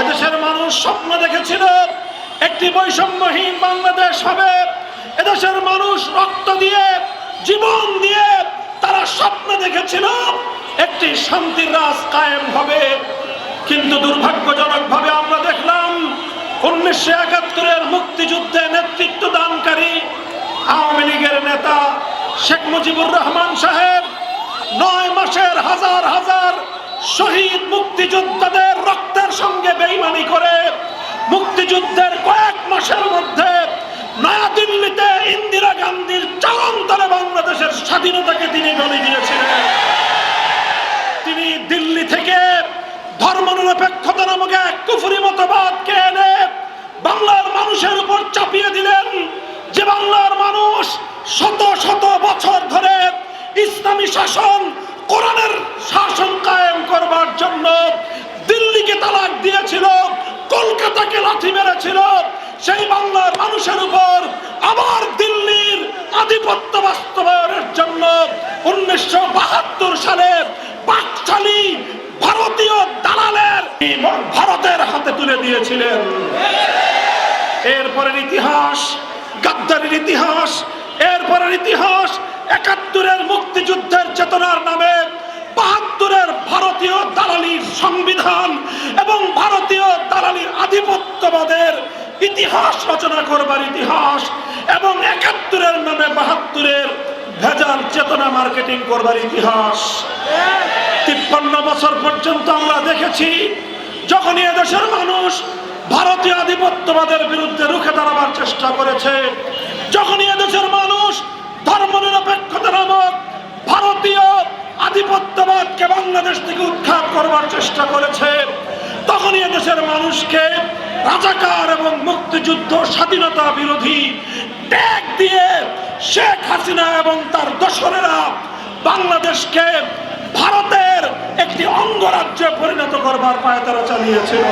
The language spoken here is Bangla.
এদেশের মানুষ স্বপ্ন দেখেছিল একটি বৈষম্যহীন বাংলাদেশ হবে। এদেশের মানুষ রক্ত দিয়ে, জীবন দিয়ে তারা স্বপ্ন দেখেছিল একটি শান্তির রাজ কায়েম হবে। কিন্তু দুর্ভাগ্যজনকভাবে আমরা দেখলাম উনিশশো একাত্তরের মুক্তিযুদ্ধে নেতৃত্ব দানকারী আওয়ামী লীগের নেতা শেখ মুজিবুর রহমান সাহেব নয় মাসের হাজার হাজার শহীদ মুক্তিযোদ্ধাদের মুক্তিযুদ্ধের কয়েক মাসের মধ্যে নয়াদিল্লিতে ইন্দিরা গান্ধীর চালন্তরে বাংলাদেশের স্বাধীনতাকে তিনি বলি দিয়েছিলেন। তিনি দিল্লি থেকে ধর্মনিরপেক্ষতা নামক এক কুফুরি মতবাদকে এনে বাংলার মানুষের উপর চাপিয়ে দিলেন যে বাংলার মানুষ শত শত বছর ধরে ইসলামী শাসন কোরআনের শাসন কায়েম করবার জন্য লাঠি মেরেছিল। সেই বাংলার মানুষের উপর আবার দিল্লির আধিপত্য বাস্তবায়নের জন্য উনিশশো বাহাত্তর সালে পাকশালী ভারতীয় দালালের ভারতের হাতে তুলে দিয়েছিলেন। এরপরের ইতিহাস, গাদ্দারির ইতিহাস, এরপরের ইতিহাস, একাত্তরের মুক্তিযুদ্ধের চেতনার নামে বাহাত্তরের ভারতীয় দালালির সংবিধান আধিপত্যবাদের ইতিহাস রচনা করবার ইতিহাস এবং একাত্তরের নামে বাহাত্তরের ভেজাল চেতনা মার্কেটিং করবার ইতিহাস। তিপ্পান্ন বছর পর্যন্ত আমরা দেখেছি, যখনই এদেশের মানুষ ভারতীয় আধিপত্যবাদের বিরুদ্ধে রুখে দাঁড়াবার চেষ্টা করেছে, যখনই এদেশের মানুষ ধর্মনিরপেক্ষতা নামক ভারতীয় আধিপত্যবাদকে বাংলাদেশ থেকে উৎখাত করবার চেষ্টা করেছে তখনই দেশের মানুষকে রাজাকার এবং মুক্তিযুদ্ধ স্বাধীনতা বিরোধী ট্যাগ দিয়ে শেখ হাসিনা এবং তার দোসরেরা বাংলাদেশকে ভারতের একটি অঙ্গরাজ্যে পরিণত করবার পায়তারা চালিয়েছিল।